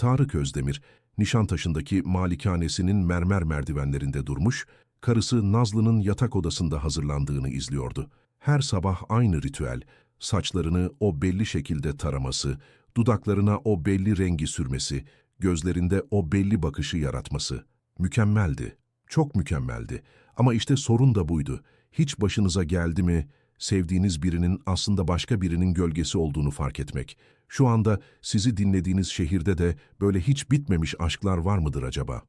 Tarık Özdemir, Nişantaşı'ndaki malikanesinin mermer merdivenlerinde durmuş, karısı Nazlı'nın yatak odasında hazırlandığını izliyordu. Her sabah aynı ritüel, saçlarını o belli şekilde taraması, dudaklarına o belli rengi sürmesi, gözlerinde o belli bakışı yaratması. Mükemmeldi, çok mükemmeldi. Ama işte sorun da buydu. Hiç başınıza geldi mi, sevdiğiniz birinin aslında başka birinin gölgesi olduğunu fark etmek. Şu anda sizi dinlediğiniz şehirde de böyle hiç bitmemiş aşklar var mıdır acaba?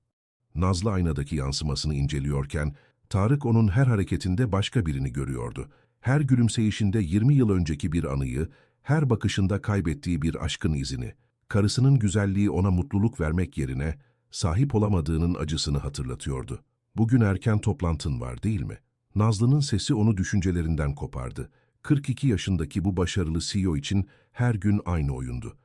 Nazlı aynadaki yansımasını inceliyorken, Tarık onun her hareketinde başka birini görüyordu. Her gülümseyişinde 20 yıl önceki bir anıyı, her bakışında kaybettiği bir aşkın izini. Karısının güzelliği ona mutluluk vermek yerine, sahip olamadığının acısını hatırlatıyordu. Bugün erken toplantın var değil mi? Nazlı'nın sesi onu düşüncelerinden kopardı. 42 yaşındaki bu başarılı CEO için her gün aynı oyundu.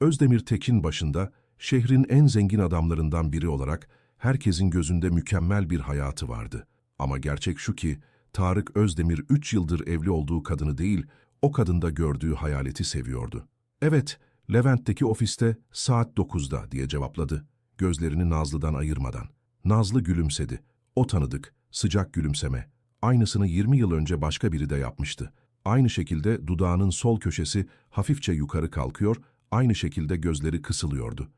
Özdemir Tekin başında, şehrin en zengin adamlarından biri olarak herkesin gözünde mükemmel bir hayatı vardı. Ama gerçek şu ki, Tarık Özdemir 3 yıldır evli olduğu kadını değil, o kadında gördüğü hayaleti seviyordu. Evet, Levent'teki ofiste saat 9'da diye cevapladı, gözlerini Nazlı'dan ayırmadan. Nazlı gülümsedi. O tanıdık, sıcak gülümseme. Aynısını 20 yıl önce başka biri de yapmıştı. Aynı şekilde dudağının sol köşesi hafifçe yukarı kalkıyor, aynı şekilde gözleri kısılıyordu.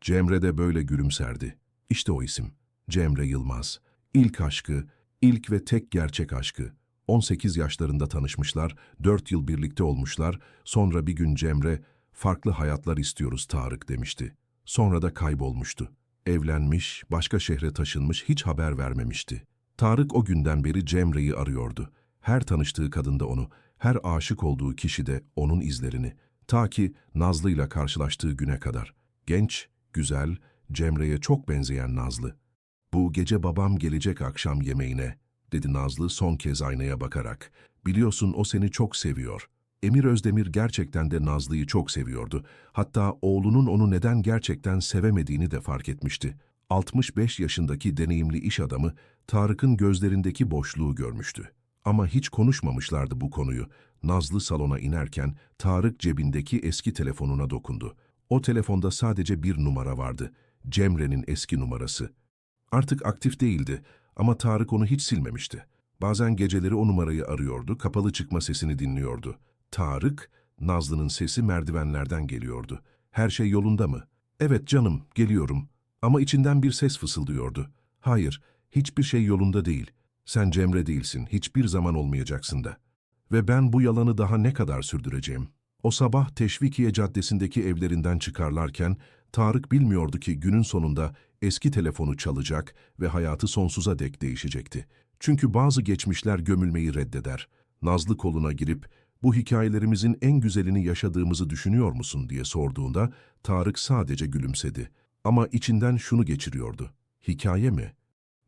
Cemre de böyle gülümserdi. İşte o isim. Cemre Yılmaz. İlk aşkı, ilk ve tek gerçek aşkı. 18 yaşlarında tanışmışlar, 4 yıl birlikte olmuşlar, sonra bir gün Cemre, farklı hayatlar istiyoruz Tarık demişti. Sonra da kaybolmuştu. Evlenmiş, başka şehre taşınmış, hiç haber vermemişti. Tarık o günden beri Cemre'yi arıyordu. Her tanıştığı kadında onu, her aşık olduğu kişi de onun izlerini. Ta ki Nazlı'yla karşılaştığı güne kadar. Genç, güzel, Cemre'ye çok benzeyen Nazlı. Bu gece babam gelecek akşam yemeğine, dedi Nazlı son kez aynaya bakarak. Biliyorsun o seni çok seviyor. Emir Özdemir gerçekten de Nazlı'yı çok seviyordu. Hatta oğlunun onu neden gerçekten sevemediğini de fark etmişti. 65 yaşındaki deneyimli iş adamı Tarık'ın gözlerindeki boşluğu görmüştü. Ama hiç konuşmamışlardı bu konuyu. Nazlı salona inerken Tarık cebindeki eski telefonuna dokundu. O telefonda sadece bir numara vardı. Cemre'nin eski numarası. Artık aktif değildi ama Tarık onu hiç silmemişti. Bazen geceleri o numarayı arıyordu, kapalı çıkma sesini dinliyordu. Tarık, Nazlı'nın sesi merdivenlerden geliyordu. Her şey yolunda mı? Evet canım, geliyorum. Ama içinden bir ses fısıldıyordu. Hayır, hiçbir şey yolunda değil. Sen Cemre değilsin, hiçbir zaman olmayacaksın da. Ve ben bu yalanı daha ne kadar sürdüreceğim? O sabah Teşvikiye Caddesi'ndeki evlerinden çıkarlarken Tarık bilmiyordu ki günün sonunda eski telefonu çalacak ve hayatı sonsuza dek değişecekti. Çünkü bazı geçmişler gömülmeyi reddeder. Nazlı koluna girip bu hikayelerimizin en güzelini yaşadığımızı düşünüyor musun diye sorduğunda Tarık sadece gülümsedi. Ama içinden şunu geçiriyordu. Hikaye mi?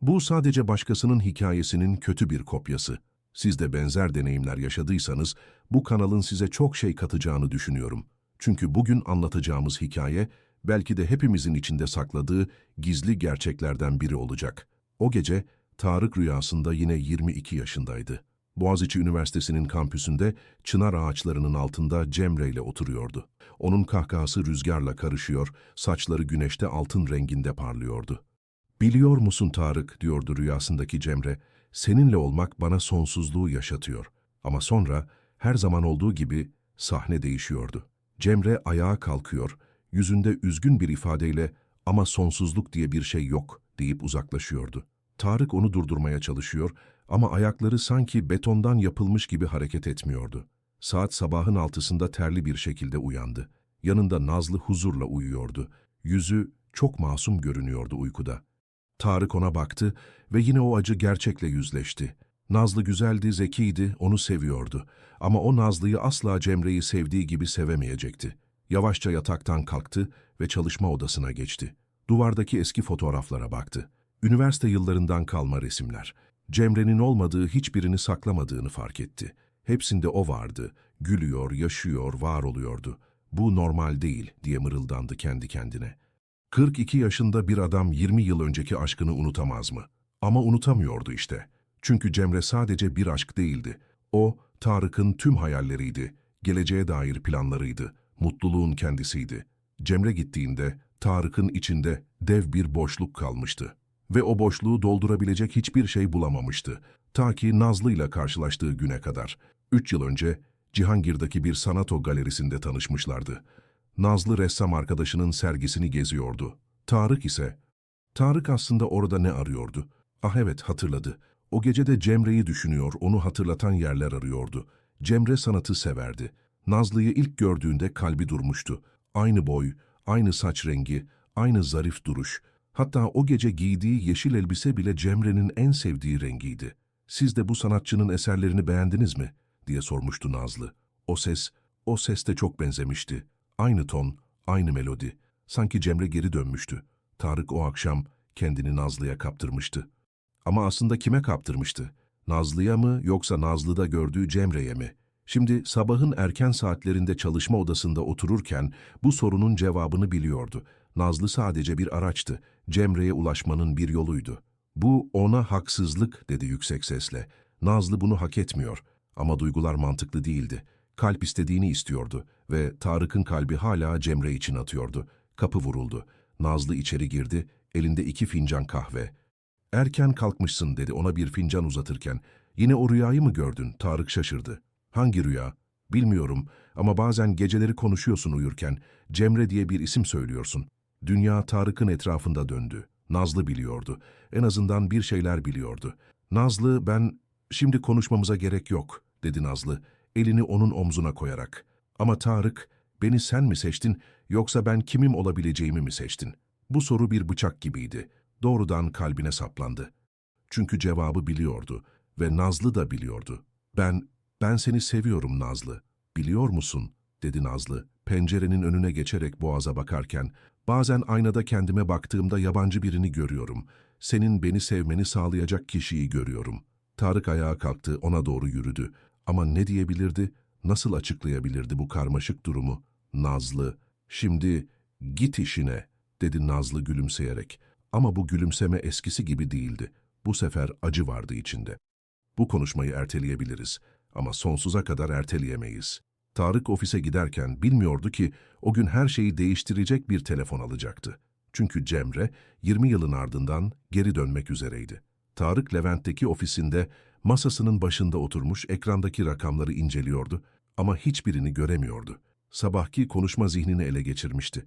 Bu sadece başkasının hikayesinin kötü bir kopyası. Siz de benzer deneyimler yaşadıysanız bu kanalın size çok şey katacağını düşünüyorum. Çünkü bugün anlatacağımız hikaye belki de hepimizin içinde sakladığı gizli gerçeklerden biri olacak. O gece Tarık rüyasında yine 22 yaşındaydı. Boğaziçi Üniversitesi'nin kampüsünde çınar ağaçlarının altında Cemre ile oturuyordu. Onun kahkahası rüzgarla karışıyor, saçları güneşte altın renginde parlıyordu. Biliyor musun Tarık, diyordu rüyasındaki Cemre, seninle olmak bana sonsuzluğu yaşatıyor. Ama sonra her zaman olduğu gibi sahne değişiyordu. Cemre ayağa kalkıyor, yüzünde üzgün bir ifadeyle ama sonsuzluk diye bir şey yok deyip uzaklaşıyordu. Tarık onu durdurmaya çalışıyor ama ayakları sanki betondan yapılmış gibi hareket etmiyordu. Saat sabahın altısında terli bir şekilde uyandı. Yanında Nazlı huzurla uyuyordu. Yüzü çok masum görünüyordu uykuda. Tarık ona baktı ve yine o acı gerçekle yüzleşti. Nazlı güzeldi, zekiydi, onu seviyordu. Ama o Nazlı'yı asla Cemre'yi sevdiği gibi sevemeyecekti. Yavaşça yataktan kalktı ve çalışma odasına geçti. Duvardaki eski fotoğraflara baktı. Üniversite yıllarından kalma resimler. Cemre'nin olmadığı hiçbirini saklamadığını fark etti. Hepsinde o vardı. Gülüyor, yaşıyor, var oluyordu. Bu normal değil diye mırıldandı kendi kendine. 42 yaşında bir adam 20 yıl önceki aşkını unutamaz mı? Ama unutamıyordu işte. Çünkü Cemre sadece bir aşk değildi. O, Tarık'ın tüm hayalleriydi, geleceğe dair planlarıydı, mutluluğun kendisiydi. Cemre gittiğinde Tarık'ın içinde dev bir boşluk kalmıştı. Ve o boşluğu doldurabilecek hiçbir şey bulamamıştı. Ta ki Nazlı'yla karşılaştığı güne kadar. Üç yıl önce Cihangir'deki bir sanato galerisinde tanışmışlardı. Nazlı ressam arkadaşının sergisini geziyordu. Tarık ise... Tarık aslında orada ne arıyordu? Ah evet hatırladı. O gece de Cemre'yi düşünüyor, onu hatırlatan yerler arıyordu. Cemre sanatı severdi. Nazlı'yı ilk gördüğünde kalbi durmuştu. Aynı boy, aynı saç rengi, aynı zarif duruş. Hatta o gece giydiği yeşil elbise bile Cemre'nin en sevdiği rengiydi. Siz de bu sanatçının eserlerini beğendiniz mi? diye sormuştu Nazlı. O ses, o ses de çok benzemişti. Aynı ton, aynı melodi. Sanki Cemre geri dönmüştü. Tarık o akşam kendini Nazlı'ya kaptırmıştı. Ama aslında kime kaptırmıştı? Nazlı'ya mı yoksa Nazlı'da gördüğü Cemre'ye mi? Şimdi sabahın erken saatlerinde çalışma odasında otururken bu sorunun cevabını biliyordu. Nazlı sadece bir araçtı. Cemre'ye ulaşmanın bir yoluydu. Bu ona haksızlık dedi yüksek sesle. Nazlı bunu hak etmiyor. Ama duygular mantıklı değildi. Kalp istediğini istiyordu ve Tarık'ın kalbi hala Cemre için atıyordu. Kapı vuruldu. Nazlı içeri girdi, elinde iki fincan kahve. Erken kalkmışsın dedi ona bir fincan uzatırken. Yine o rüyayı mı gördün? Tarık şaşırdı. Hangi rüya? Bilmiyorum ama bazen geceleri konuşuyorsun uyurken. Cemre diye bir isim söylüyorsun. Dünya Tarık'ın etrafında döndü. Nazlı biliyordu. En azından bir şeyler biliyordu. Nazlı ben şimdi konuşmamıza gerek yok dedi Nazlı elini onun omzuna koyarak. Ama Tarık beni sen mi seçtin yoksa ben kimim olabileceğimi mi seçtin? Bu soru bir bıçak gibiydi. Doğrudan kalbine saplandı. Çünkü cevabı biliyordu ve Nazlı da biliyordu. Ben, ben seni seviyorum Nazlı. Biliyor musun? dedi Nazlı, pencerenin önüne geçerek boğaza bakarken. Bazen aynada kendime baktığımda yabancı birini görüyorum. Senin beni sevmeni sağlayacak kişiyi görüyorum. Tarık ayağa kalktı, ona doğru yürüdü. Ama ne diyebilirdi, nasıl açıklayabilirdi bu karmaşık durumu? Nazlı, şimdi git işine, dedi Nazlı gülümseyerek. Ama bu gülümseme eskisi gibi değildi. Bu sefer acı vardı içinde. Bu konuşmayı erteleyebiliriz ama sonsuza kadar erteleyemeyiz. Tarık ofise giderken bilmiyordu ki o gün her şeyi değiştirecek bir telefon alacaktı. Çünkü Cemre 20 yılın ardından geri dönmek üzereydi. Tarık Levent'teki ofisinde masasının başında oturmuş ekrandaki rakamları inceliyordu ama hiçbirini göremiyordu. Sabahki konuşma zihnini ele geçirmişti.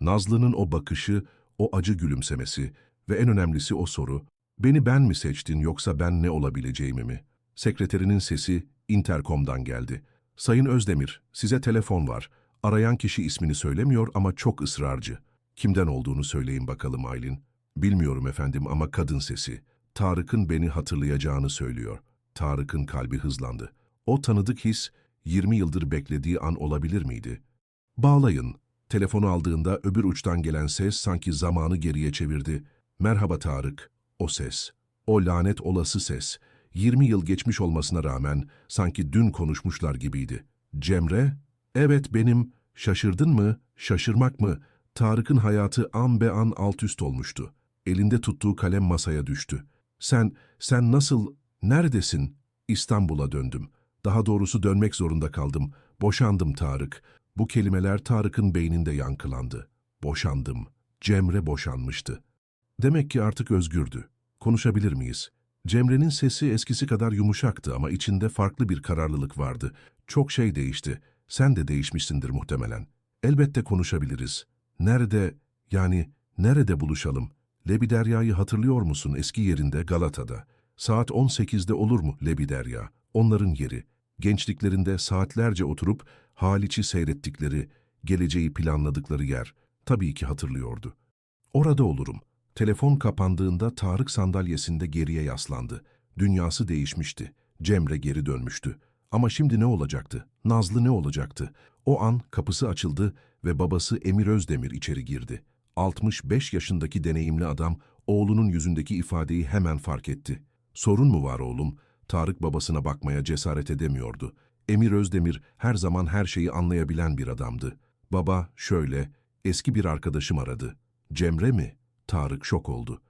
Nazlı'nın o bakışı, o acı gülümsemesi ve en önemlisi o soru, beni ben mi seçtin yoksa ben ne olabileceğimi mi? Sekreterinin sesi interkomdan geldi. Sayın Özdemir, size telefon var. Arayan kişi ismini söylemiyor ama çok ısrarcı. Kimden olduğunu söyleyin bakalım Aylin. Bilmiyorum efendim ama kadın sesi. Tarık'ın beni hatırlayacağını söylüyor. Tarık'ın kalbi hızlandı. O tanıdık his 20 yıldır beklediği an olabilir miydi? Bağlayın. Telefonu aldığında öbür uçtan gelen ses sanki zamanı geriye çevirdi. Merhaba Tarık. O ses. O lanet olası ses. 20 yıl geçmiş olmasına rağmen sanki dün konuşmuşlar gibiydi. Cemre? Evet benim. Şaşırdın mı? Şaşırmak mı? Tarık'ın hayatı an be an alt üst olmuştu. Elinde tuttuğu kalem masaya düştü. Sen, sen nasıl, neredesin? İstanbul'a döndüm. Daha doğrusu dönmek zorunda kaldım. Boşandım Tarık. Bu kelimeler Tarık'ın beyninde yankılandı. Boşandım. Cemre boşanmıştı. Demek ki artık özgürdü. Konuşabilir miyiz? Cemre'nin sesi eskisi kadar yumuşaktı ama içinde farklı bir kararlılık vardı. Çok şey değişti. Sen de değişmişsindir muhtemelen. Elbette konuşabiliriz. Nerede, yani nerede buluşalım? Lebiderya'yı hatırlıyor musun eski yerinde Galata'da? Saat 18'de olur mu Lebiderya? Onların yeri. Gençliklerinde saatlerce oturup Haliç'i seyrettikleri, geleceği planladıkları yer. Tabii ki hatırlıyordu. Orada olurum. Telefon kapandığında Tarık sandalyesinde geriye yaslandı. Dünyası değişmişti. Cemre geri dönmüştü. Ama şimdi ne olacaktı? Nazlı ne olacaktı? O an kapısı açıldı ve babası Emir Özdemir içeri girdi. 65 yaşındaki deneyimli adam oğlunun yüzündeki ifadeyi hemen fark etti. Sorun mu var oğlum? Tarık babasına bakmaya cesaret edemiyordu. Emir Özdemir her zaman her şeyi anlayabilen bir adamdı. Baba şöyle, eski bir arkadaşım aradı. Cemre mi? Tarık şok oldu.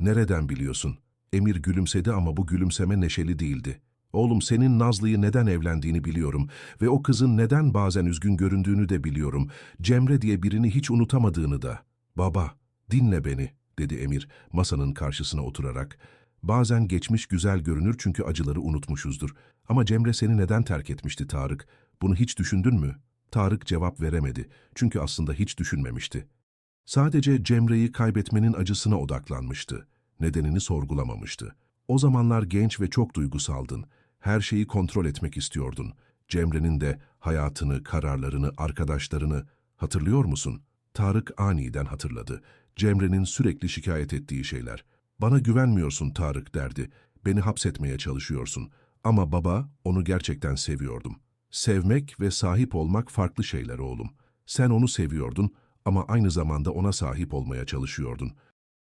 Nereden biliyorsun? Emir gülümsedi ama bu gülümseme neşeli değildi. Oğlum senin Nazlı'yı neden evlendiğini biliyorum ve o kızın neden bazen üzgün göründüğünü de biliyorum. Cemre diye birini hiç unutamadığını da. Baba, dinle beni, dedi Emir masanın karşısına oturarak. Bazen geçmiş güzel görünür çünkü acıları unutmuşuzdur. Ama Cemre seni neden terk etmişti Tarık? Bunu hiç düşündün mü? Tarık cevap veremedi. Çünkü aslında hiç düşünmemişti. Sadece Cemre'yi kaybetmenin acısına odaklanmıştı. Nedenini sorgulamamıştı. O zamanlar genç ve çok duygusaldın. Her şeyi kontrol etmek istiyordun. Cemre'nin de hayatını, kararlarını, arkadaşlarını hatırlıyor musun? Tarık aniden hatırladı. Cemre'nin sürekli şikayet ettiği şeyler. Bana güvenmiyorsun Tarık derdi. Beni hapsetmeye çalışıyorsun. Ama baba onu gerçekten seviyordum. Sevmek ve sahip olmak farklı şeyler oğlum. Sen onu seviyordun ama aynı zamanda ona sahip olmaya çalışıyordun.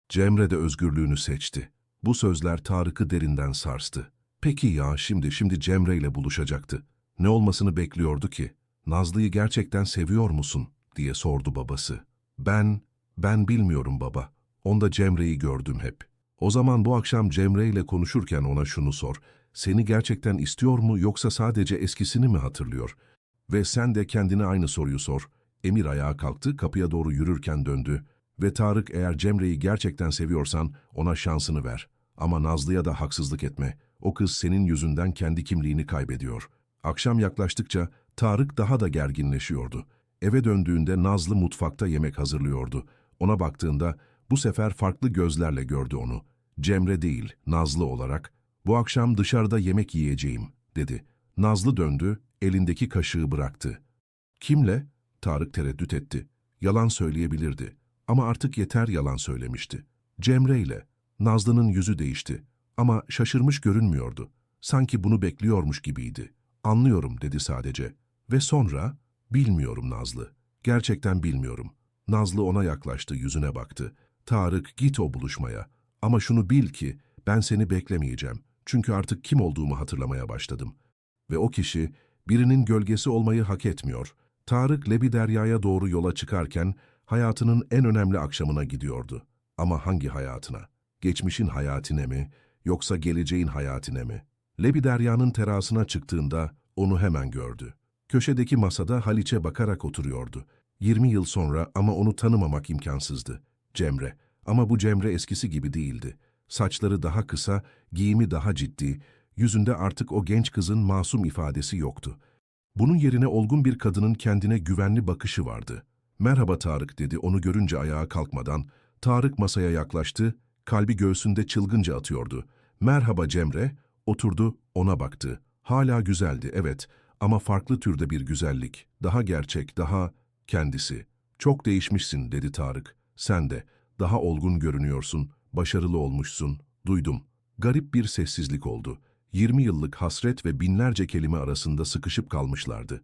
Cemre de özgürlüğünü seçti. Bu sözler Tarık'ı derinden sarstı. Peki ya şimdi, şimdi Cemre ile buluşacaktı. Ne olmasını bekliyordu ki? Nazlı'yı gerçekten seviyor musun? diye sordu babası. Ben, ben bilmiyorum baba. Onda Cemre'yi gördüm hep. O zaman bu akşam Cemre ile konuşurken ona şunu sor. Seni gerçekten istiyor mu yoksa sadece eskisini mi hatırlıyor? Ve sen de kendine aynı soruyu sor. Emir ayağa kalktı, kapıya doğru yürürken döndü. Ve Tarık eğer Cemre'yi gerçekten seviyorsan ona şansını ver. Ama Nazlı'ya da haksızlık etme. O kız senin yüzünden kendi kimliğini kaybediyor. Akşam yaklaştıkça Tarık daha da gerginleşiyordu. Eve döndüğünde Nazlı mutfakta yemek hazırlıyordu. Ona baktığında bu sefer farklı gözlerle gördü onu. Cemre değil, Nazlı olarak. Bu akşam dışarıda yemek yiyeceğim, dedi. Nazlı döndü, elindeki kaşığı bıraktı. Kimle? Tarık tereddüt etti. Yalan söyleyebilirdi. Ama artık yeter yalan söylemişti. Cemre ile. Nazlı'nın yüzü değişti. Ama şaşırmış görünmüyordu. Sanki bunu bekliyormuş gibiydi. Anlıyorum dedi sadece. Ve sonra, bilmiyorum Nazlı. Gerçekten bilmiyorum. Nazlı ona yaklaştı, yüzüne baktı. Tarık git o buluşmaya. Ama şunu bil ki ben seni beklemeyeceğim. Çünkü artık kim olduğumu hatırlamaya başladım. Ve o kişi birinin gölgesi olmayı hak etmiyor. Tarık Lebi Derya'ya doğru yola çıkarken hayatının en önemli akşamına gidiyordu. Ama hangi hayatına? Geçmişin hayatine mi, yoksa geleceğin hayatine mi? Lebi Derya'nın terasına çıktığında onu hemen gördü. Köşedeki masada Haliç'e bakarak oturuyordu. 20 yıl sonra ama onu tanımamak imkansızdı. Cemre. Ama bu Cemre eskisi gibi değildi. Saçları daha kısa, giyimi daha ciddi, yüzünde artık o genç kızın masum ifadesi yoktu. Bunun yerine olgun bir kadının kendine güvenli bakışı vardı. Merhaba Tarık dedi onu görünce ayağa kalkmadan. Tarık masaya yaklaştı, kalbi göğsünde çılgınca atıyordu. Merhaba Cemre, oturdu, ona baktı. Hala güzeldi, evet ama farklı türde bir güzellik. Daha gerçek, daha kendisi. Çok değişmişsin dedi Tarık. Sen de. Daha olgun görünüyorsun, başarılı olmuşsun. Duydum. Garip bir sessizlik oldu. 20 yıllık hasret ve binlerce kelime arasında sıkışıp kalmışlardı.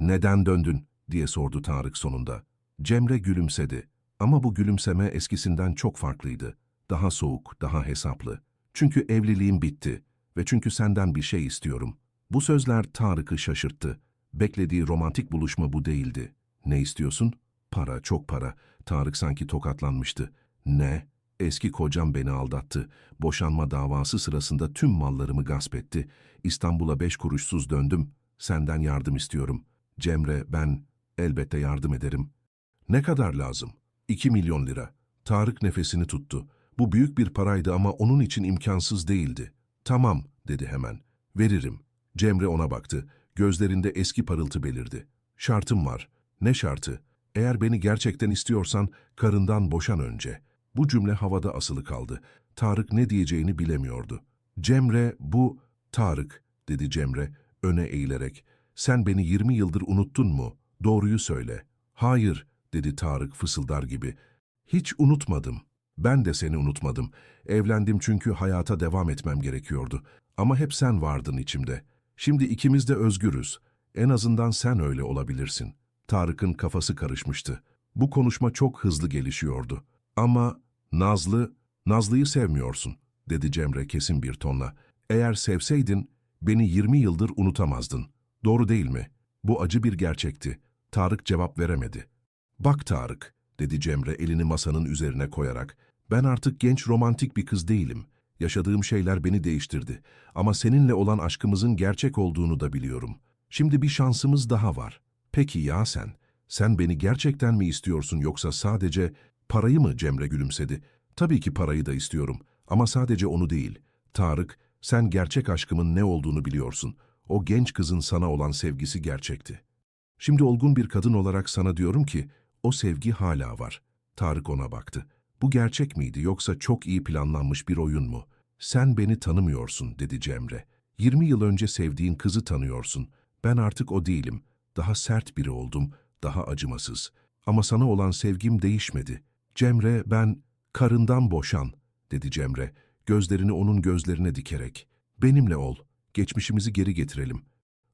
Neden döndün? diye sordu Tarık sonunda. Cemre gülümsedi. Ama bu gülümseme eskisinden çok farklıydı. Daha soğuk, daha hesaplı. Çünkü evliliğim bitti ve çünkü senden bir şey istiyorum. Bu sözler Tarık'ı şaşırttı. Beklediği romantik buluşma bu değildi. Ne istiyorsun? Para, çok para. Tarık sanki tokatlanmıştı. Ne? Eski kocam beni aldattı. Boşanma davası sırasında tüm mallarımı gasp etti. İstanbul'a beş kuruşsuz döndüm. Senden yardım istiyorum. Cemre, ben elbette yardım ederim. Ne kadar lazım? İki milyon lira. Tarık nefesini tuttu. Bu büyük bir paraydı ama onun için imkansız değildi. Tamam, dedi hemen. Veririm. Cemre ona baktı. Gözlerinde eski parıltı belirdi. Şartım var. Ne şartı? Eğer beni gerçekten istiyorsan karından boşan önce. Bu cümle havada asılı kaldı. Tarık ne diyeceğini bilemiyordu. Cemre bu... Tarık, dedi Cemre öne eğilerek. Sen beni 20 yıldır unuttun mu? Doğruyu söyle. Hayır, dedi Tarık fısıldar gibi. Hiç unutmadım. Ben de seni unutmadım. Evlendim çünkü hayata devam etmem gerekiyordu. Ama hep sen vardın içimde. Şimdi ikimiz de özgürüz. En azından sen öyle olabilirsin. Tarık'ın kafası karışmıştı. Bu konuşma çok hızlı gelişiyordu. Ama Nazlı, Nazlı'yı sevmiyorsun, dedi Cemre kesin bir tonla. Eğer sevseydin, beni 20 yıldır unutamazdın. Doğru değil mi? Bu acı bir gerçekti. Tarık cevap veremedi. Bak Tarık, dedi Cemre elini masanın üzerine koyarak. Ben artık genç romantik bir kız değilim. Yaşadığım şeyler beni değiştirdi. Ama seninle olan aşkımızın gerçek olduğunu da biliyorum. Şimdi bir şansımız daha var. Peki ya sen? Sen beni gerçekten mi istiyorsun yoksa sadece Parayı mı Cemre gülümsedi. Tabii ki parayı da istiyorum. Ama sadece onu değil. Tarık, sen gerçek aşkımın ne olduğunu biliyorsun. O genç kızın sana olan sevgisi gerçekti. Şimdi olgun bir kadın olarak sana diyorum ki, o sevgi hala var. Tarık ona baktı. Bu gerçek miydi yoksa çok iyi planlanmış bir oyun mu? Sen beni tanımıyorsun, dedi Cemre. 20 yıl önce sevdiğin kızı tanıyorsun. Ben artık o değilim. Daha sert biri oldum, daha acımasız. Ama sana olan sevgim değişmedi. Cemre, ben karından boşan, dedi Cemre, gözlerini onun gözlerine dikerek. Benimle ol, geçmişimizi geri getirelim.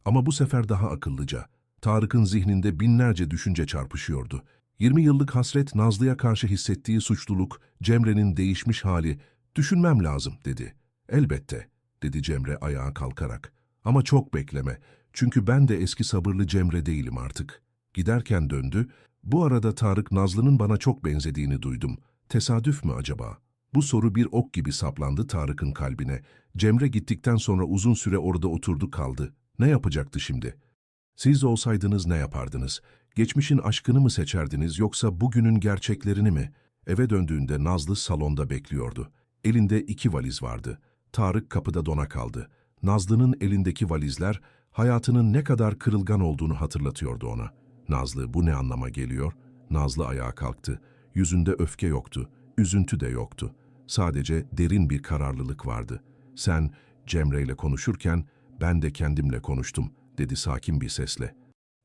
Ama bu sefer daha akıllıca. Tarık'ın zihninde binlerce düşünce çarpışıyordu. 20 yıllık hasret Nazlı'ya karşı hissettiği suçluluk, Cemre'nin değişmiş hali, düşünmem lazım dedi. Elbette, dedi Cemre ayağa kalkarak. Ama çok bekleme, çünkü ben de eski sabırlı Cemre değilim artık. Giderken döndü, bu arada Tarık Nazlı'nın bana çok benzediğini duydum. Tesadüf mü acaba? Bu soru bir ok gibi saplandı Tarık'ın kalbine. Cemre gittikten sonra uzun süre orada oturdu kaldı. Ne yapacaktı şimdi? Siz olsaydınız ne yapardınız? Geçmişin aşkını mı seçerdiniz yoksa bugünün gerçeklerini mi? Eve döndüğünde Nazlı salonda bekliyordu. Elinde iki valiz vardı. Tarık kapıda dona kaldı. Nazlı'nın elindeki valizler hayatının ne kadar kırılgan olduğunu hatırlatıyordu ona. Nazlı bu ne anlama geliyor? Nazlı ayağa kalktı. Yüzünde öfke yoktu, üzüntü de yoktu. Sadece derin bir kararlılık vardı. Sen Cemre ile konuşurken ben de kendimle konuştum, dedi sakin bir sesle.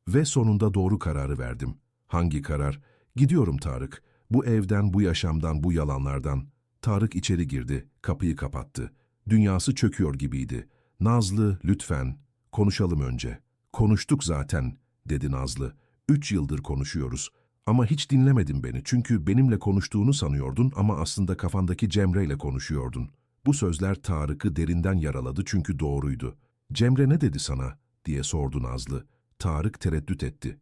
Ve sonunda doğru kararı verdim. Hangi karar? Gidiyorum Tarık. Bu evden, bu yaşamdan, bu yalanlardan. Tarık içeri girdi, kapıyı kapattı. Dünyası çöküyor gibiydi. Nazlı, lütfen, konuşalım önce. Konuştuk zaten, dedi Nazlı. Üç yıldır konuşuyoruz. Ama hiç dinlemedin beni çünkü benimle konuştuğunu sanıyordun ama aslında kafandaki Cemre ile konuşuyordun. Bu sözler Tarık'ı derinden yaraladı çünkü doğruydu. Cemre ne dedi sana? diye sordu Nazlı. Tarık tereddüt etti.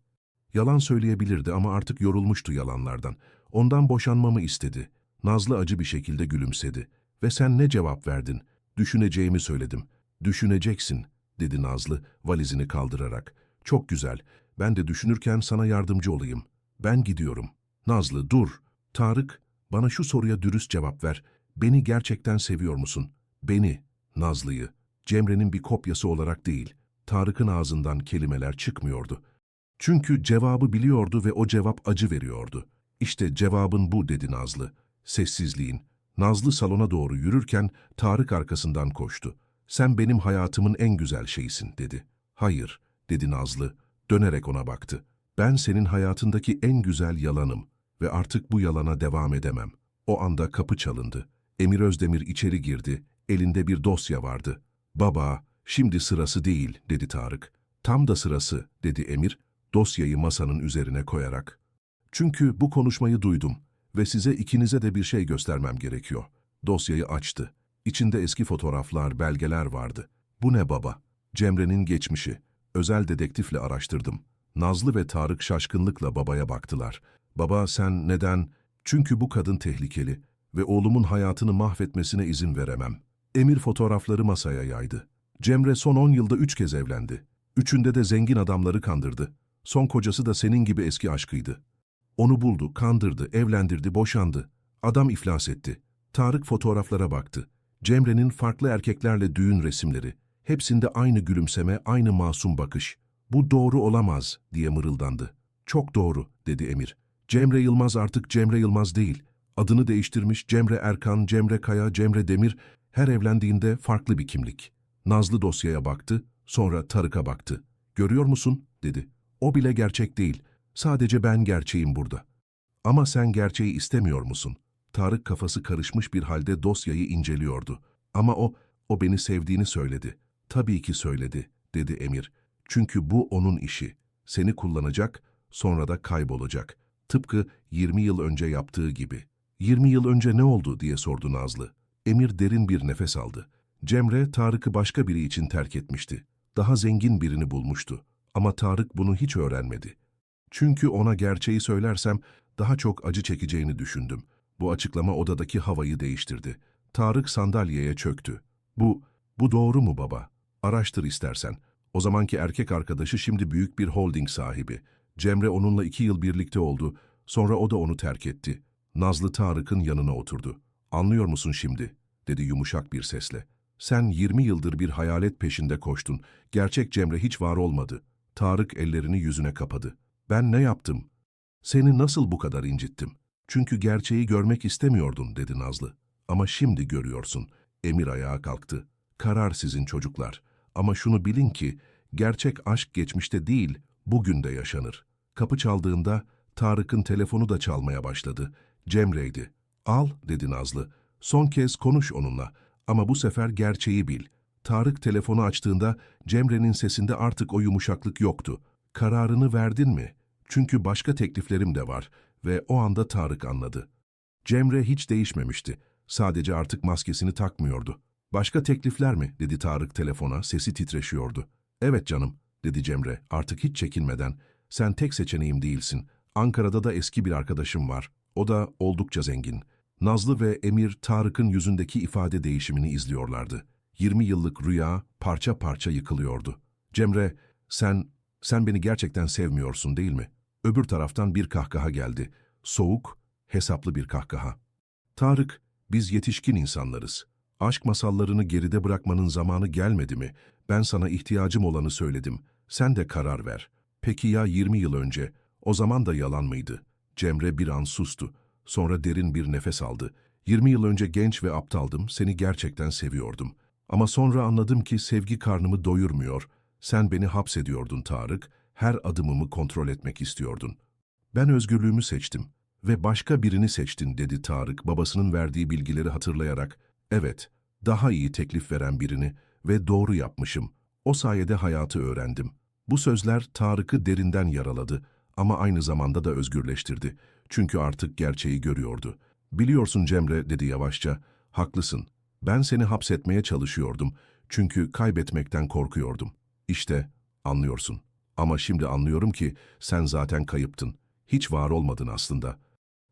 Yalan söyleyebilirdi ama artık yorulmuştu yalanlardan. Ondan boşanmamı istedi. Nazlı acı bir şekilde gülümsedi. Ve sen ne cevap verdin? Düşüneceğimi söyledim. Düşüneceksin, dedi Nazlı valizini kaldırarak. Çok güzel. Ben de düşünürken sana yardımcı olayım. Ben gidiyorum. Nazlı dur. Tarık, bana şu soruya dürüst cevap ver. Beni gerçekten seviyor musun? Beni, Nazlı'yı. Cemre'nin bir kopyası olarak değil. Tarık'ın ağzından kelimeler çıkmıyordu. Çünkü cevabı biliyordu ve o cevap acı veriyordu. İşte cevabın bu dedi Nazlı. Sessizliğin. Nazlı salona doğru yürürken Tarık arkasından koştu. Sen benim hayatımın en güzel şeyisin dedi. Hayır dedi Nazlı. Dönerek ona baktı. Ben senin hayatındaki en güzel yalanım ve artık bu yalana devam edemem. O anda kapı çalındı. Emir Özdemir içeri girdi. Elinde bir dosya vardı. Baba, şimdi sırası değil dedi Tarık. Tam da sırası dedi Emir, dosyayı masanın üzerine koyarak. Çünkü bu konuşmayı duydum ve size ikinize de bir şey göstermem gerekiyor. Dosyayı açtı. İçinde eski fotoğraflar, belgeler vardı. Bu ne baba? Cemre'nin geçmişi. Özel dedektifle araştırdım. Nazlı ve Tarık şaşkınlıkla babaya baktılar. Baba sen neden? Çünkü bu kadın tehlikeli ve oğlumun hayatını mahvetmesine izin veremem. Emir fotoğrafları masaya yaydı. Cemre son 10 yılda üç kez evlendi. Üçünde de zengin adamları kandırdı. Son kocası da senin gibi eski aşkıydı. Onu buldu, kandırdı, evlendirdi, boşandı. Adam iflas etti. Tarık fotoğraflara baktı. Cemre'nin farklı erkeklerle düğün resimleri. Hepsinde aynı gülümseme, aynı masum bakış. Bu doğru olamaz diye mırıldandı. Çok doğru dedi Emir. Cemre Yılmaz artık Cemre Yılmaz değil. Adını değiştirmiş Cemre Erkan, Cemre Kaya, Cemre Demir. Her evlendiğinde farklı bir kimlik. Nazlı dosyaya baktı, sonra Tarık'a baktı. Görüyor musun? dedi. O bile gerçek değil. Sadece ben gerçeğim burada. Ama sen gerçeği istemiyor musun? Tarık kafası karışmış bir halde dosyayı inceliyordu. Ama o, o beni sevdiğini söyledi. Tabii ki söyledi, dedi Emir. Çünkü bu onun işi. Seni kullanacak, sonra da kaybolacak. Tıpkı 20 yıl önce yaptığı gibi. 20 yıl önce ne oldu diye sordu Nazlı. Emir derin bir nefes aldı. Cemre, Tarık'ı başka biri için terk etmişti. Daha zengin birini bulmuştu. Ama Tarık bunu hiç öğrenmedi. Çünkü ona gerçeği söylersem daha çok acı çekeceğini düşündüm. Bu açıklama odadaki havayı değiştirdi. Tarık sandalyeye çöktü. Bu, bu doğru mu baba? Araştır istersen. O zamanki erkek arkadaşı şimdi büyük bir holding sahibi. Cemre onunla iki yıl birlikte oldu. Sonra o da onu terk etti. Nazlı Tarık'ın yanına oturdu. Anlıyor musun şimdi? dedi yumuşak bir sesle. Sen 20 yıldır bir hayalet peşinde koştun. Gerçek Cemre hiç var olmadı. Tarık ellerini yüzüne kapadı. Ben ne yaptım? Seni nasıl bu kadar incittim? Çünkü gerçeği görmek istemiyordun dedi Nazlı. Ama şimdi görüyorsun. Emir ayağa kalktı. Karar sizin çocuklar. Ama şunu bilin ki gerçek aşk geçmişte değil, bugün de yaşanır. Kapı çaldığında Tarık'ın telefonu da çalmaya başladı. Cemre'ydi. Al dedi Nazlı. Son kez konuş onunla. Ama bu sefer gerçeği bil. Tarık telefonu açtığında Cemre'nin sesinde artık o yumuşaklık yoktu. Kararını verdin mi? Çünkü başka tekliflerim de var ve o anda Tarık anladı. Cemre hiç değişmemişti. Sadece artık maskesini takmıyordu. Başka teklifler mi? dedi Tarık telefona, sesi titreşiyordu. Evet canım, dedi Cemre artık hiç çekinmeden. Sen tek seçeneğim değilsin. Ankara'da da eski bir arkadaşım var. O da oldukça zengin. Nazlı ve Emir Tarık'ın yüzündeki ifade değişimini izliyorlardı. 20 yıllık rüya parça parça yıkılıyordu. Cemre, sen, sen beni gerçekten sevmiyorsun değil mi? Öbür taraftan bir kahkaha geldi. Soğuk, hesaplı bir kahkaha. Tarık, biz yetişkin insanlarız. Aşk masallarını geride bırakmanın zamanı gelmedi mi? Ben sana ihtiyacım olanı söyledim. Sen de karar ver. Peki ya 20 yıl önce? O zaman da yalan mıydı? Cemre bir an sustu. Sonra derin bir nefes aldı. 20 yıl önce genç ve aptaldım, seni gerçekten seviyordum. Ama sonra anladım ki sevgi karnımı doyurmuyor. Sen beni hapsediyordun Tarık, her adımımı kontrol etmek istiyordun. Ben özgürlüğümü seçtim ve başka birini seçtin dedi Tarık babasının verdiği bilgileri hatırlayarak. Evet, daha iyi teklif veren birini ve doğru yapmışım. O sayede hayatı öğrendim. Bu sözler Tarık'ı derinden yaraladı ama aynı zamanda da özgürleştirdi. Çünkü artık gerçeği görüyordu. Biliyorsun Cemre dedi yavaşça, haklısın. Ben seni hapsetmeye çalışıyordum çünkü kaybetmekten korkuyordum. İşte anlıyorsun. Ama şimdi anlıyorum ki sen zaten kayıptın. Hiç var olmadın aslında.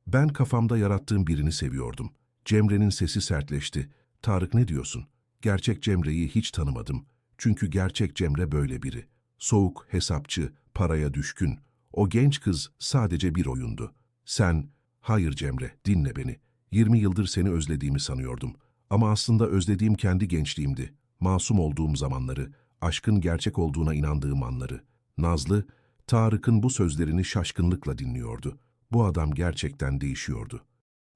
Ben kafamda yarattığım birini seviyordum. Cemre'nin sesi sertleşti. Tarık ne diyorsun? Gerçek Cemre'yi hiç tanımadım. Çünkü gerçek Cemre böyle biri. Soğuk, hesapçı, paraya düşkün. O genç kız sadece bir oyundu. Sen, hayır Cemre, dinle beni. 20 yıldır seni özlediğimi sanıyordum. Ama aslında özlediğim kendi gençliğimdi. Masum olduğum zamanları, aşkın gerçek olduğuna inandığım anları. Nazlı, Tarık'ın bu sözlerini şaşkınlıkla dinliyordu. Bu adam gerçekten değişiyordu.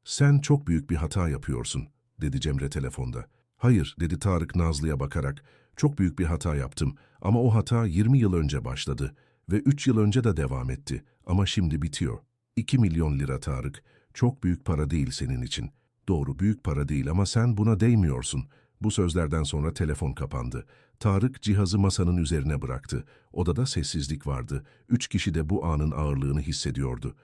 Sen çok büyük bir hata yapıyorsun, dedi Cemre telefonda. Hayır, dedi Tarık Nazlı'ya bakarak. Çok büyük bir hata yaptım ama o hata 20 yıl önce başladı ve 3 yıl önce de devam etti ama şimdi bitiyor. 2 milyon lira Tarık. Çok büyük para değil senin için. Doğru büyük para değil ama sen buna değmiyorsun. Bu sözlerden sonra telefon kapandı. Tarık cihazı masanın üzerine bıraktı. Odada sessizlik vardı. Üç kişi de bu anın ağırlığını hissediyordu.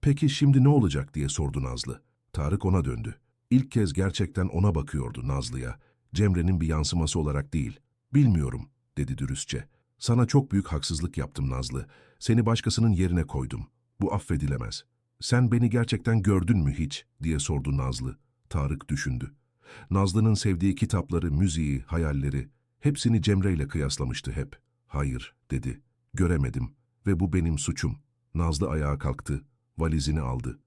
Peki şimdi ne olacak diye sordu Nazlı. Tarık ona döndü. İlk kez gerçekten ona bakıyordu Nazlı'ya. Cemre'nin bir yansıması olarak değil. Bilmiyorum, dedi dürüstçe. Sana çok büyük haksızlık yaptım Nazlı. Seni başkasının yerine koydum. Bu affedilemez. Sen beni gerçekten gördün mü hiç? diye sordu Nazlı. Tarık düşündü. Nazlı'nın sevdiği kitapları, müziği, hayalleri, hepsini Cemre ile kıyaslamıştı hep. Hayır, dedi. Göremedim ve bu benim suçum. Nazlı ayağa kalktı, valizini aldı.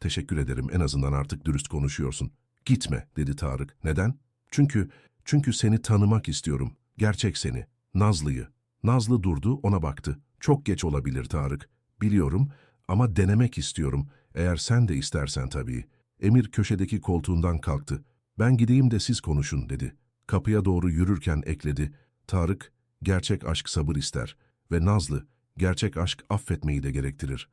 Teşekkür ederim, en azından artık dürüst konuşuyorsun. Gitme, dedi Tarık. Neden? Çünkü, çünkü seni tanımak istiyorum. Gerçek seni. Nazlı'yı. Nazlı durdu, ona baktı. Çok geç olabilir Tarık. Biliyorum ama denemek istiyorum. Eğer sen de istersen tabii. Emir köşedeki koltuğundan kalktı. Ben gideyim de siz konuşun dedi. Kapıya doğru yürürken ekledi. Tarık, gerçek aşk sabır ister. Ve Nazlı, gerçek aşk affetmeyi de gerektirir.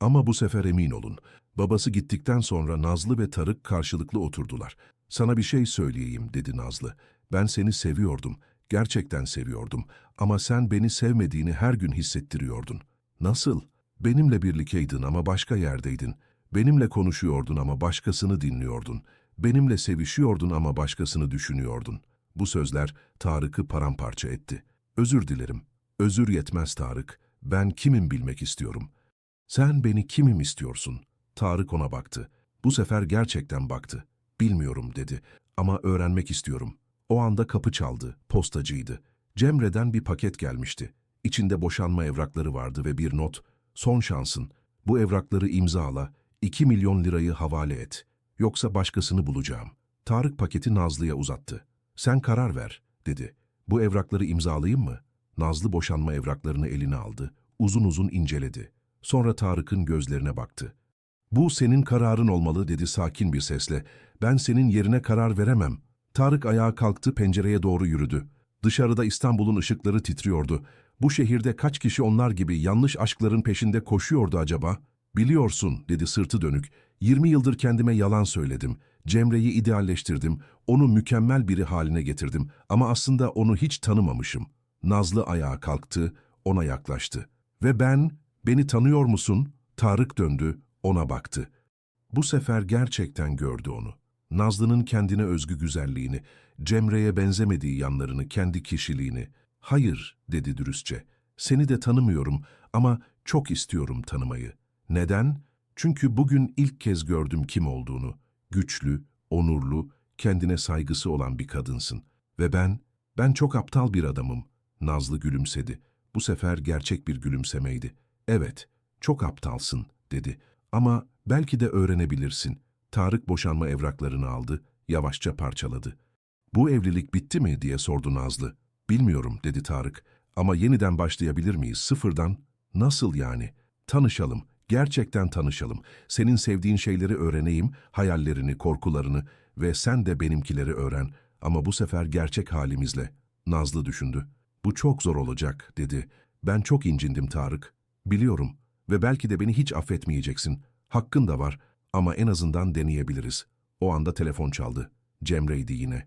Ama bu sefer emin olun. Babası gittikten sonra Nazlı ve Tarık karşılıklı oturdular. Sana bir şey söyleyeyim dedi Nazlı. Ben seni seviyordum. Gerçekten seviyordum. Ama sen beni sevmediğini her gün hissettiriyordun. Nasıl? Benimle birlikteydin ama başka yerdeydin. Benimle konuşuyordun ama başkasını dinliyordun. Benimle sevişiyordun ama başkasını düşünüyordun. Bu sözler Tarık'ı paramparça etti. Özür dilerim. Özür yetmez Tarık. Ben kimim bilmek istiyorum. Sen beni kimim istiyorsun? Tarık ona baktı. Bu sefer gerçekten baktı. Bilmiyorum dedi ama öğrenmek istiyorum. O anda kapı çaldı, postacıydı. Cemre'den bir paket gelmişti. İçinde boşanma evrakları vardı ve bir not. Son şansın. Bu evrakları imzala. 2 milyon lirayı havale et. Yoksa başkasını bulacağım. Tarık paketi Nazlı'ya uzattı. Sen karar ver, dedi. Bu evrakları imzalayayım mı? Nazlı boşanma evraklarını eline aldı. Uzun uzun inceledi. Sonra Tarık'ın gözlerine baktı. Bu senin kararın olmalı dedi sakin bir sesle. Ben senin yerine karar veremem. Tarık ayağa kalktı pencereye doğru yürüdü. Dışarıda İstanbul'un ışıkları titriyordu. Bu şehirde kaç kişi onlar gibi yanlış aşkların peşinde koşuyordu acaba? Biliyorsun dedi sırtı dönük. 20 yıldır kendime yalan söyledim. Cemre'yi idealleştirdim. Onu mükemmel biri haline getirdim. Ama aslında onu hiç tanımamışım. Nazlı ayağa kalktı, ona yaklaştı. Ve ben, beni tanıyor musun? Tarık döndü, ona baktı. Bu sefer gerçekten gördü onu. Nazlı'nın kendine özgü güzelliğini, Cemre'ye benzemediği yanlarını, kendi kişiliğini. Hayır, dedi dürüstçe. Seni de tanımıyorum ama çok istiyorum tanımayı. Neden? Çünkü bugün ilk kez gördüm kim olduğunu. Güçlü, onurlu, kendine saygısı olan bir kadınsın. Ve ben, ben çok aptal bir adamım. Nazlı gülümsedi. Bu sefer gerçek bir gülümsemeydi. Evet, çok aptalsın, dedi. Ama belki de öğrenebilirsin. Tarık boşanma evraklarını aldı, yavaşça parçaladı. Bu evlilik bitti mi diye sordu Nazlı. Bilmiyorum dedi Tarık. Ama yeniden başlayabilir miyiz sıfırdan? Nasıl yani? Tanışalım, gerçekten tanışalım. Senin sevdiğin şeyleri öğreneyim, hayallerini, korkularını ve sen de benimkileri öğren. Ama bu sefer gerçek halimizle. Nazlı düşündü. Bu çok zor olacak dedi. Ben çok incindim Tarık. Biliyorum ve belki de beni hiç affetmeyeceksin. Hakkın da var ama en azından deneyebiliriz. O anda telefon çaldı. Cemre'ydi yine.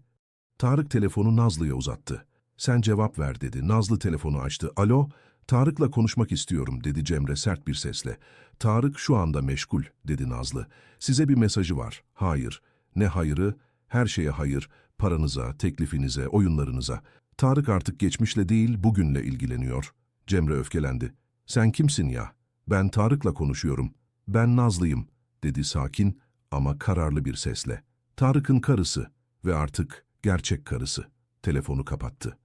Tarık telefonu Nazlı'ya uzattı. Sen cevap ver dedi. Nazlı telefonu açtı. Alo, Tarık'la konuşmak istiyorum dedi Cemre sert bir sesle. Tarık şu anda meşgul dedi Nazlı. Size bir mesajı var. Hayır. Ne hayırı? Her şeye hayır. Paranıza, teklifinize, oyunlarınıza. Tarık artık geçmişle değil bugünle ilgileniyor. Cemre öfkelendi. Sen kimsin ya? Ben Tarık'la konuşuyorum. Ben Nazlı'yım dedi sakin ama kararlı bir sesle. Tarık'ın karısı ve artık gerçek karısı. Telefonu kapattı.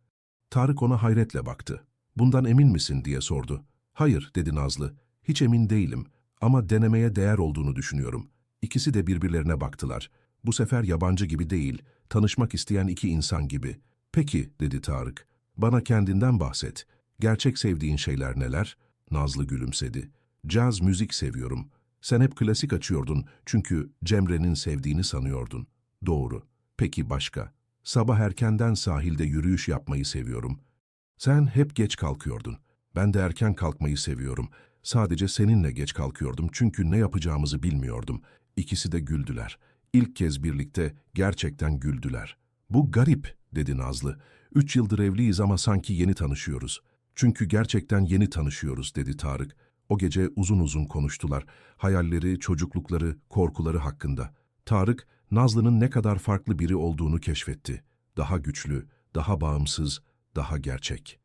Tarık ona hayretle baktı. Bundan emin misin diye sordu. Hayır dedi Nazlı. Hiç emin değilim ama denemeye değer olduğunu düşünüyorum. İkisi de birbirlerine baktılar. Bu sefer yabancı gibi değil, tanışmak isteyen iki insan gibi. Peki dedi Tarık. Bana kendinden bahset. Gerçek sevdiğin şeyler neler? Nazlı gülümsedi. Caz müzik seviyorum. Sen hep klasik açıyordun çünkü Cemre'nin sevdiğini sanıyordun. Doğru. Peki başka? Sabah erkenden sahilde yürüyüş yapmayı seviyorum. Sen hep geç kalkıyordun. Ben de erken kalkmayı seviyorum. Sadece seninle geç kalkıyordum çünkü ne yapacağımızı bilmiyordum. İkisi de güldüler. İlk kez birlikte gerçekten güldüler. Bu garip, dedi Nazlı. Üç yıldır evliyiz ama sanki yeni tanışıyoruz. Çünkü gerçekten yeni tanışıyoruz, dedi Tarık. O gece uzun uzun konuştular. Hayalleri, çocuklukları, korkuları hakkında. Tarık, Nazlı'nın ne kadar farklı biri olduğunu keşfetti. Daha güçlü, daha bağımsız, daha gerçek.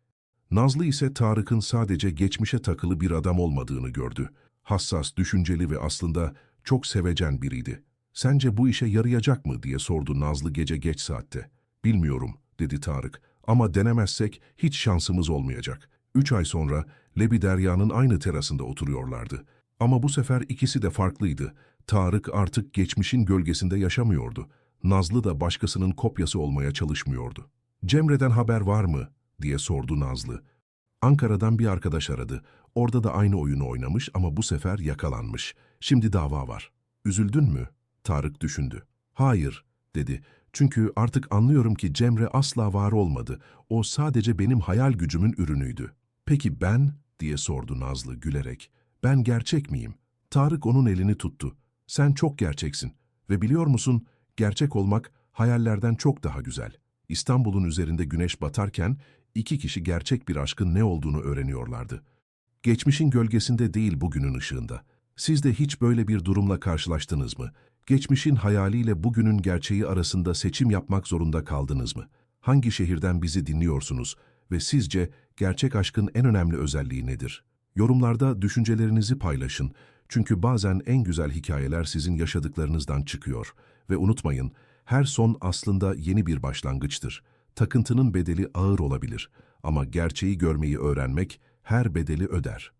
Nazlı ise Tarık'ın sadece geçmişe takılı bir adam olmadığını gördü. Hassas, düşünceli ve aslında çok sevecen biriydi. Sence bu işe yarayacak mı diye sordu Nazlı gece geç saatte. Bilmiyorum, dedi Tarık. Ama denemezsek hiç şansımız olmayacak. Üç ay sonra Lebi Derya'nın aynı terasında oturuyorlardı. Ama bu sefer ikisi de farklıydı. Tarık artık geçmişin gölgesinde yaşamıyordu. Nazlı da başkasının kopyası olmaya çalışmıyordu. Cemre'den haber var mı? diye sordu Nazlı. Ankara'dan bir arkadaş aradı. Orada da aynı oyunu oynamış ama bu sefer yakalanmış. Şimdi dava var. Üzüldün mü? Tarık düşündü. Hayır, dedi. Çünkü artık anlıyorum ki Cemre asla var olmadı. O sadece benim hayal gücümün ürünüydü. Peki ben? diye sordu Nazlı gülerek. Ben gerçek miyim? Tarık onun elini tuttu. Sen çok gerçeksin. Ve biliyor musun, gerçek olmak hayallerden çok daha güzel. İstanbul'un üzerinde güneş batarken iki kişi gerçek bir aşkın ne olduğunu öğreniyorlardı. Geçmişin gölgesinde değil bugünün ışığında. Siz de hiç böyle bir durumla karşılaştınız mı? Geçmişin hayaliyle bugünün gerçeği arasında seçim yapmak zorunda kaldınız mı? Hangi şehirden bizi dinliyorsunuz ve sizce gerçek aşkın en önemli özelliği nedir? Yorumlarda düşüncelerinizi paylaşın. Çünkü bazen en güzel hikayeler sizin yaşadıklarınızdan çıkıyor. Ve unutmayın, her son aslında yeni bir başlangıçtır. Takıntının bedeli ağır olabilir ama gerçeği görmeyi öğrenmek her bedeli öder.